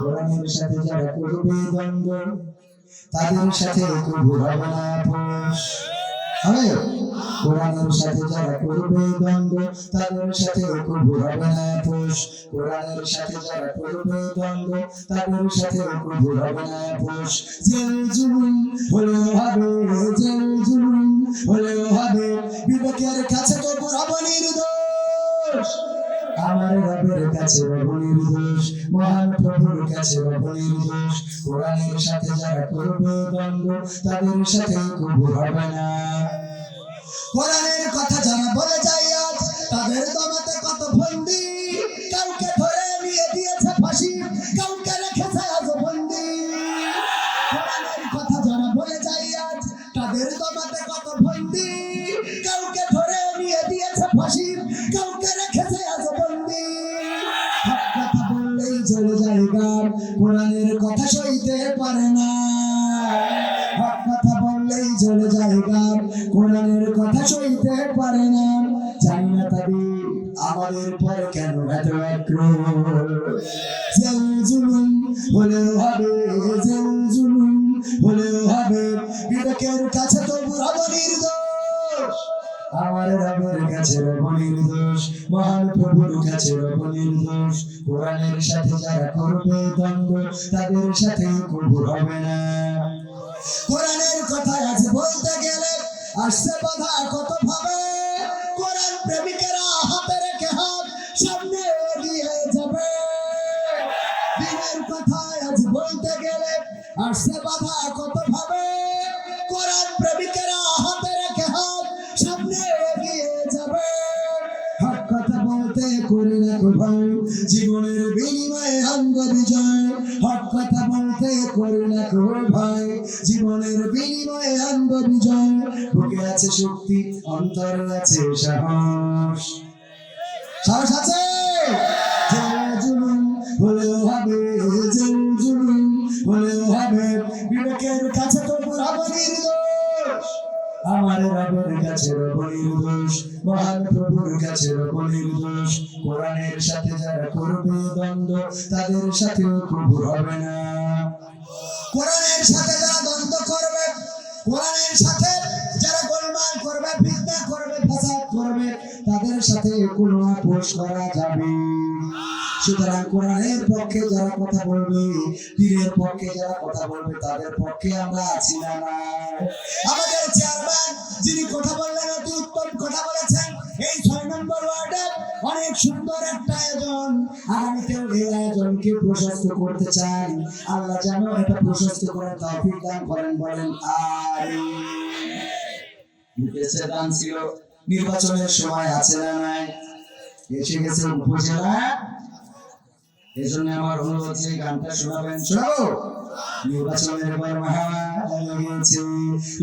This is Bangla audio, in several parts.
কোরআনের সাথে যারা করবে দ্বন্দ্ব তাদের সাথে কবু হবে আপোষ হবে কোরআনের সাথে যারা করবে দ্বন্দ্ব তাদের সাথে কবু হবে আপোষ কোরআনের সাথে যারা করবে দ্বন্দ্ব তাদের সাথে না আপোষ হলেও হবে আমার রবের কাছে রব নির্দোষ মহান প্রভুর কাছে রব নির্দোষ কোরআনের সাথে যারা করবে দ্বন্দ্ব, তাদের সাথে কবু হবে না। কোরআনের কথা যারা বলে যায় আজ, তাদের দমাতে কত ফন্দি পারে না। হক কথা বললেই চলে যায় গান। কোরআনের কথা সইতে পারে না। জানি তবে কেন হবে হবে কাছে তো বুড়াবো নির্দোষ। আমার রবের কাছে রব নির্দোষ মহান প্রভুর কাছে রব নির্দোষ কোরআনের সাথে যারা করবে দ্বন্দ্ব, তাদের সাথে কবু হবে না। কোরআনের কথা আজ বলতে গেলে আসছে বাধা কত ভাবে কোরআন প্রেমিকেরা হাতে রেখে হাত সামনে এগিয়ে যাবে। দিনের কথা আজ বলতে গেলে আসছে বাধা কত ভাবে কোরআন প্রেমিকেরা অঙ্গ বিজয়, বুকে আছে শক্তি, অন্তর আছে সাহস। সাহস আছে? কাছে আমার রবের কাছে মহান প্রভুর কাছে নির্দোষ কোরআনের সাথে যারা করবে দ্বন্দ্ব, তাদের সাথেও কবু হবে না। কোরআনের সাথে যারা কোরআনের সাথে যারা গোলমাল করবে, ফিতনা করবে, ফাসাদ করবে, তাদের সাথে কোনো আপোষ করা যাবে সুতরাং কোরআনের পক্ষে যারা কথা বলবে, পীরের পক্ষে যারা কথা বলবে, তাদের পক্ষে আমরা আছি না আমাদের চেয়ারম্যান যিনি কথা বললেন, অতি উত্তম কথা বলেছেন আয়োজন। আগামীতেও এই আয়োজনকে প্রশস্ত করতে আল্লাহ যেন এটা প্রশস্ত তৌফিক দান করেন, বলেন নির্বাচনের সময় আছে না নাই? এসে গেছে উপজেলা। এই জন্য আমার অনুরোধ যে গানটা শোনাবেন। শোনাবো নির্বাচনের পর মহামার লেগেছে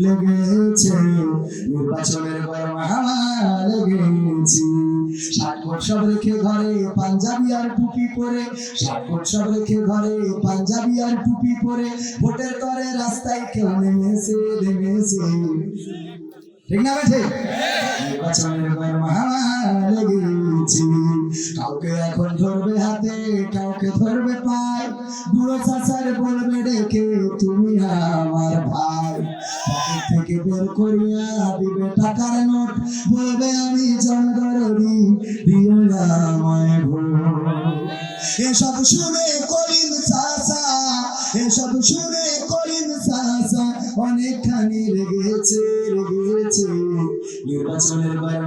লেগেছে। নির্বাচনের পর মহামার লেগেছে। ষাট রেখে ঘরে পাঞ্জাবি আর টুপি পরে, ষাট সব রেখে ঘরে পাঞ্জাবি আর টুপি পরে, ভোটের রাস্তায় কেউ নেমেছে নেমেছে। ঠিক না কাউকে এখন ধরবে হাতে, কাউকে ধরবে পায়। বুড়ো চাচার বলবে, ডেকে তুমি আমার ভাই। বের করিয়া দিবে টাকার নোট। বলবে, আমি জনগণী দিও না আমায় এসব শুনে করিম চাচা, এসব শুনে করিম চাচা অনেকখানি লেগেছে লেগেছে নির্বাচনের বার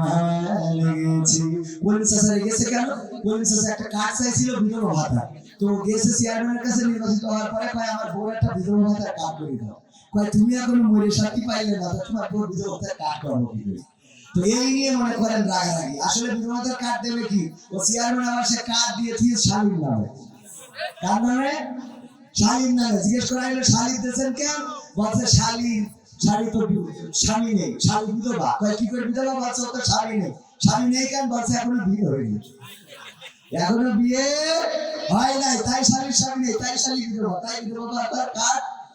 লেগেছে। করিম চাচা লেগেছে কেন? করিম চাচা একটা কাজ চাইছিল বিধবা ভাতা। তো গেছে চেয়ারম্যানের কাছে নির্বাচিত হওয়ার পরে কয় আমার বউ একটা বিধবা ভাতার কার্ড করে দাও। কয়, তুমি এখন মরে সাথী পাইলে না তোমার বউ বিধবা ভাতার করব তো এই নিয়ে মনে করেন রাগারাগি। আসলে বিধবাদের কার্ড দেবে কি? ও চেয়ারম্যান আমার সে কার্ড দিয়ে দিয়ে নামে। কার নামে? শালীন নামে। জিজ্ঞেস করা হলো শালীন দিয়েছেন কেন? বলছে শালীন শাড়ি তো স্বামী নেই, শালী বিধবা। কয়, কি করে বিধবা? বলছে তো শাড়ি নেই। স্বামী নেই কেন? বলছে, এখনও বিয়ে হয়নি। এখনও বিয়ে হয় নাই। তাই শালীর স্বামী নেই, তাই শালী বিধবা, তাই বিধবা তার কার্ড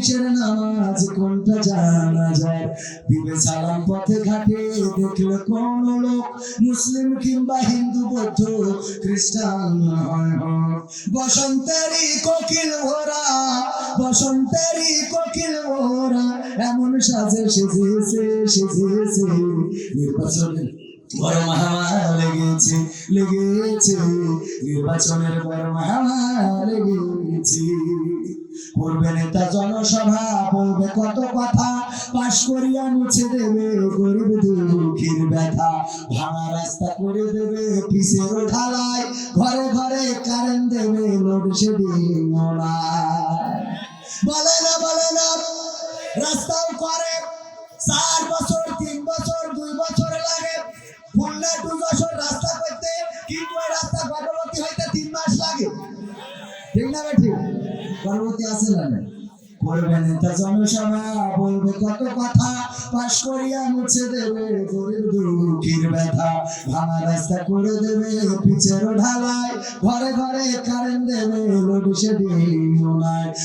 কিসের নামাজ কোনটা জানা যায়? দিবে সালাম পথে ঘাটে দেখলে কোন লোক? মুসলিম কিংবা হিন্দু, বৌদ্ধ, খ্রিস্টান বসন্তেরই কোকিল ওরা বসন্তেরই কোকিল ওরা এমন সাজে সেজেছে সেজেছে নির্বাচনের গরম হাওয়া লেগেছে লেগেছে। নির্বাচনের গরম হাওয়া লেগেছে। নেতা জনসভা কত কথা। পাশ করিয়া মুছে দেবে গরিব দুঃখীর ব্যথা। ভাঙা রাস্তা করে দেবে পিসের ঢালাই। ঘরে ঘরে কারেন্ট দেবে লোডশেডিং বলে না বলে না। রাস্তাও আছে না নাই? করবে নেতা জনসভা বলবে কত কথা? করিয়া মুছে দেবে গরিব ব্যথা। ভাঙা রাস্তা করে দেবে পিছের ঢালাই। ঘরে ঘরে দেবে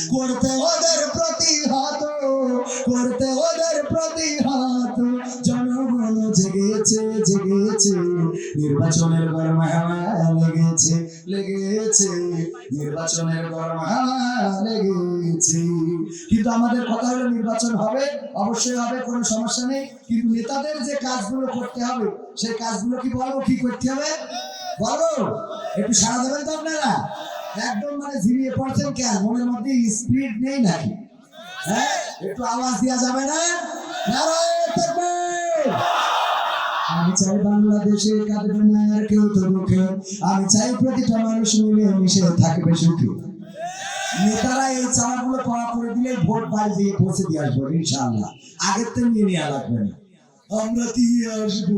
করতে ওদের প্রতিহত, করতে ওদের প্রতিহত। জনগণ জেগেছে জেগেছে। নির্বাচনের গরম হাওয়া লেগেছে লেগেছে। নির্বাচনের গরম হাওয়া লেগেছে। কিন্তু আমাদের কথা হলো নির্বাচন হবে, অবশ্যই হবে, কোনো সমস্যা নেই। কিন্তু নেতাদের যে কাজগুলো করতে হবে, সেই কাজগুলো কি বলব, কি করতে হবে? বলো একটু সারা দেবেন তো আপনারা? একদম মানে ঝিমিয়ে পড়ছেন কেন? মনের মধ্যে স্পিড নেই নাকি? হ্যাঁ একটু আওয়াজ দেওয়া যাবে না? আমি চাই বাংলাদেশে কাঁদবে না আর কেউ তো মুখে, আমি চাই প্রতিটা মানুষ মিলে মিশে থাকবে সুখে। নেতারা এই চালাগুলো করা করে দিলে ভোট বাড়ি দিয়ে পৌঁছে দিয়ে আসব, ইনশাআল্লাহ। আগের তো নিয়ে নেওয়া লাগবে না। আমরা দিয়ে আসব।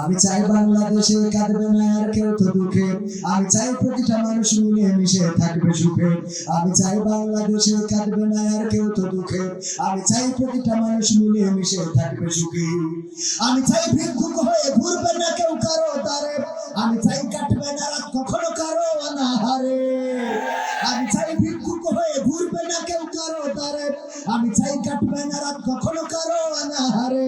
আমি চাই বাংলাদেশে কাঁদবে না আর কেউ তো দুঃখে। আমি চাই প্রতিটা মানুষ মিলে মিশে থাকবে সুখে। আমি চাই বাংলাদেশে কাঁদবে না আর কেউ তো দুঃখে। আমি চাই প্রতিটা মানুষ মিলে মিশে থাকবে সুখে। আমি চাই ভিক্ষুক হয়ে ঘুরবে না কেউ কারও তারে আমি চাই কাটবে না কখনো কারও অনাহারে তারে আমি চাই কাটবে না রাত কখনো কারও আনাহারে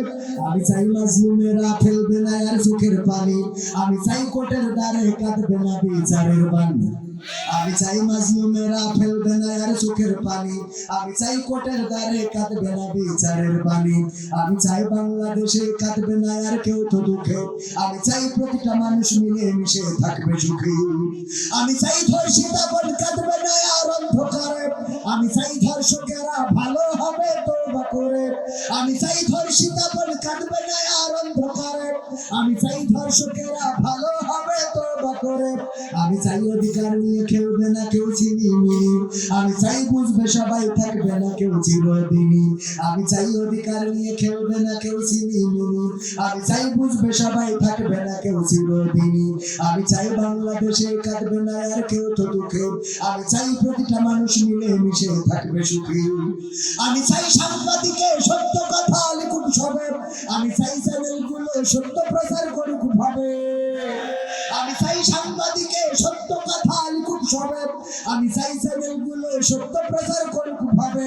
আমি চাই মাজলুমেরা ফেলবে না আর চোখের পানি, আমি চাই কোটের দ্বারে কাটবে না বিচারের বাণী। আমি চাই মাজলুমেরা ফেলবে না আর চোখের পানি। আমি চাই কোটের দ্বারে কাটবে না বিচারের বাণী। আমি চাই বাংলাদেশে কাটবে না আর কেউ তো দুঃখে। আমি চাই প্রতিটা মানুষ মিলে মিশে থাকবে সুখী। আমি চাই ধর্ষিতা বন কাটবে না আর অন্ধকারে। আমি চাই ধর্ষকেরা ভালো হবে তোবা করে। আমি চাই ধর্ষিতা বন কাটবে না আর অন্ধকারে। আমি চাই ধর্ষকেরা ভালো তোবা করে। আমি চাই অধিকার নিয়ে খেলবে না, কেউ চিনিনি আমি চাই বুঝবে সবাই থাকবে না, কেউ চিরদিনই। আমি চাই অধিকার নিয়ে খেলবে না, কেউ চিনিনি আমি চাই বুঝবে সবাই থাকবে না, কেউ চিরদিনই। আমি চাই বাংলাদেশে কাটবে না, আর কেউ তো দুঃখে। আমি চাই প্রতিটা মানুষ মিলে মিশে থাকবে সুখী। আমি চাই সাংবাদিকে সত্য কথা লিখুক সবে। আমি চাই চ্যানেলগুলো সত্য প্রচার লিখুক আমি চাই চ্যানেলগুলো সত্য প্রচার করুক ভাবে।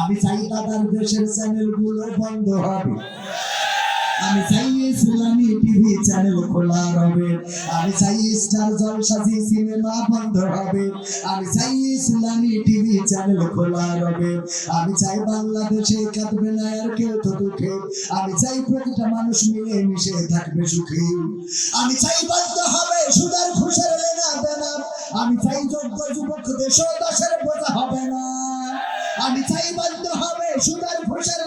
আমি চাই দাদার দেশের চ্যানেলগুলো বন্ধ হবে। আমি চাই টিভি চ্যানেল খোলা হবে আমি চাই স্টার সিনেমা বন্ধ হবে। আমি চাই টিভি চ্যানেল খোলা হবে আমি চাই বাংলাদেশে কাঁদবে না আর কেউ তো দুঃখে। আমি চাই প্রতিটা মানুষ মিলে মিশে থাকবে সুখী। আমি চাই বন্ধ হবে সুদার ঘুষের লেনা দেনা। আমি চাই যোগ্য যুবক দেশ বোঝা হবে না। আমি চাই বন্ধ হবে সুদার ঘোষের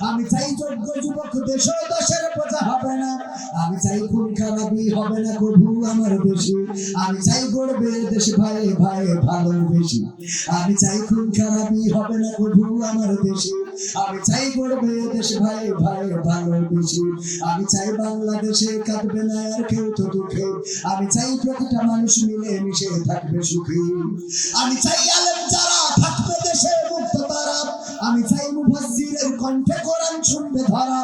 আমি চাই যোগ্য যুবক দেশ দশের বোঝা হবে না। আমি চাই খুন খারাপি হবে না কবু আমার দেশে আমি চাই গড়বে দেশ ভাই ভাই ভালোবেসি আমি চাই খুন খারাপি হবে না কবু আমার দেশে আমি চাই গড়বে দেশ ভাই ভাই ভালোবেসে আমি চাই বাংলাদেশে কাটবে না আর কেউ তো দুঃখে। আমি চাই প্রতিটা মানুষ মিলে মিশে থাকবে সুখী। আমি চাই আলেম যারা থাকবে দেশে মুক্ত তারা। আমি চাই মুফাসসিরের কণ্ঠে ধরা।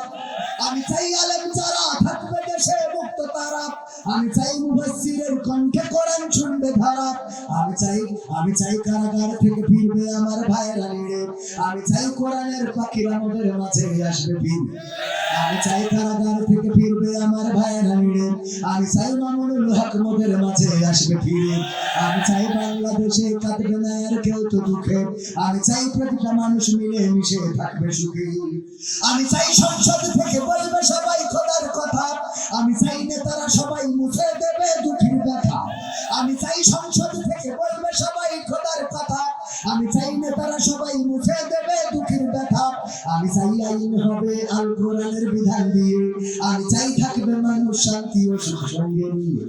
আমি চাই আলেম যারা থাকবে দেশে মুক্ত তারা। আমি চাই মুফাসসিরের চাই, আমি চাই কারাগার থেকে ফিরবে আমার ভাইয়েরা আমি চাই কোরআনের পাখিরা মোদের মাঝে আসবে আমি চাই কারাগার থেকে ফিরবে আমার ভাইয়েরা আমি চাই মামুনুল হক মোদের মাঝে আসবে ফিরে আমি চাই বাংলাদেশে না আর কেউ তো দুঃখে। আমি চাই প্রতিটা মানুষ মিলে মিশে থাকবে সুখী। আমি চাই সংসদ থেকে বলবে সবাই খোদার কথা। আমি চাই নেতারা সবাই মুছে দেবে দুঃখের ব্যথা। আমি চাই সংসদ চাই আইন হবে আল কোরআনের বিধান দিয়ে। আর চাই থাকবে মানুষ শান্তি ও সুখ সঙ্গে নিয়ে।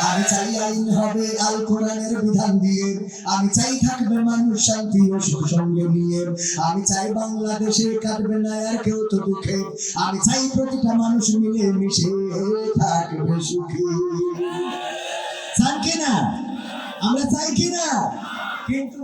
আমি চাই আইন হবে আল কোরআনের বিধান দিয়ে। আমি চাই থাকবে মানুষ শান্তি ও সুখ সঙ্গে নিয়ে। আমি চাই বাংলাদেশে কাটবে না আর কেউ তো দুঃখে। আমি চাই প্রতিটা মানুষ মিলে মিশে থাকবে সুখী। চান কিনা? আমরা চাই কিনা? কিন্তু